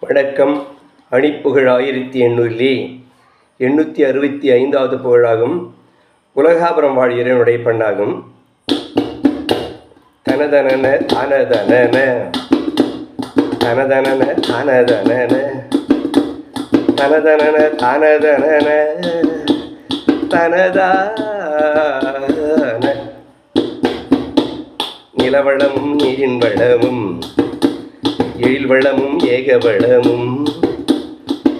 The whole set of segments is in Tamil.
வணக்கம். அணிப்புகழ் ஆயிரத்தி எண்ணூறிலே எண்ணூற்றி அறுபத்தி ஐந்தாவது புகழாகும். உலகாபுரம் வாழ்கிறனுடைய பெண்ணாகும். தனதனன தானதனன. தனதனன தானதனன. தனதனன தனதனன. தனதான நிலவளமும் நீரின் வளமும் எழில் வளமும் ஏக வளமும்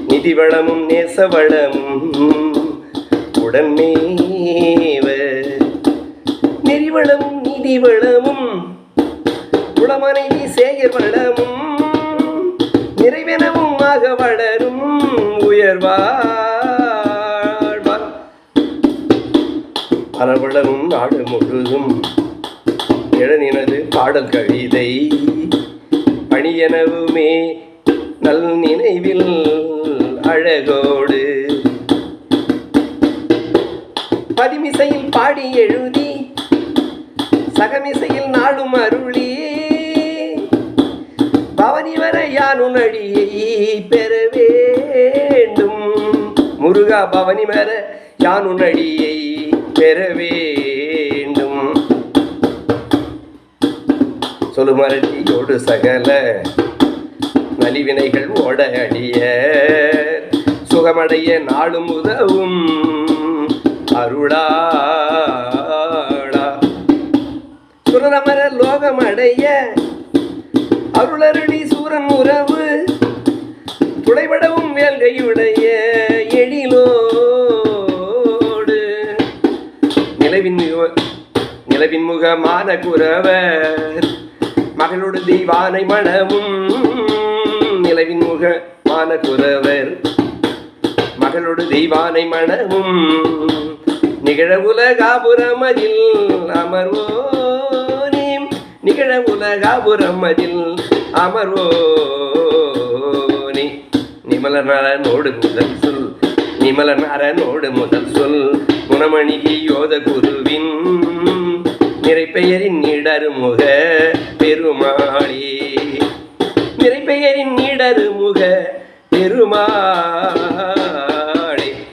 நிதி வளமும் நேச வளமும் உடன்மேவ நெறிவளமும் நிதி வளமும் உளமனைவி சேகர் வளமும் நிறைவெனவும் ஆக வளரும் உயர்வாழ்வார். பலவளமும் நாடு முழுதும் இளநினது பாடல் கவிதை. அணியனவுமே நல் நினைவில் அழகோடு. பதிமிசையில் பாடி எழுதி சகமிசையில் நாளும் அருளி. பவனி வர யானுன் அடியை பெற வேண்டும்? முருகா பவனி வர யானுன் அடியை பெற சொல்லுமரட்டியோடு சகல நலிவினைகள் ஓட அடிய சுகமடைய நாளும் உதவும் அருளாளா. சுரமர லோகமடைய அருளருடி சூரன் உறவு துளைபடவும் வேல்கையுடைய எழிலோடு. நிலவின் முக- நிலவின் முகமான குறவர் மகளோடு தெய்வானை மனமும் நிலவின் முகமான குறவர் மகளோடு தெய்வானை மனமும் நிகழ உலகாபுரமதில் அமர்வோனே. நிகழ உலகாபுரமதில் அமர்வோனே. நிமலர் நரனோடு முதல் சொல் நிமலர் நரனோடு முதல் சொல் குணமணிகி யோத குருவின் முருக பெருமாளே.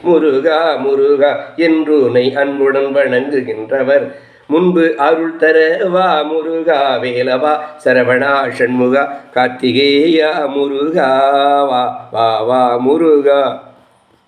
முருகா முருகா என்றுனை அன்புடன் வணங்குகின்றவர். முன்பு அருள் தர வா முருகா வேலவா சரவணா ஷண்முகா கார்த்திகேயா முருகா வா வா வா முருகா.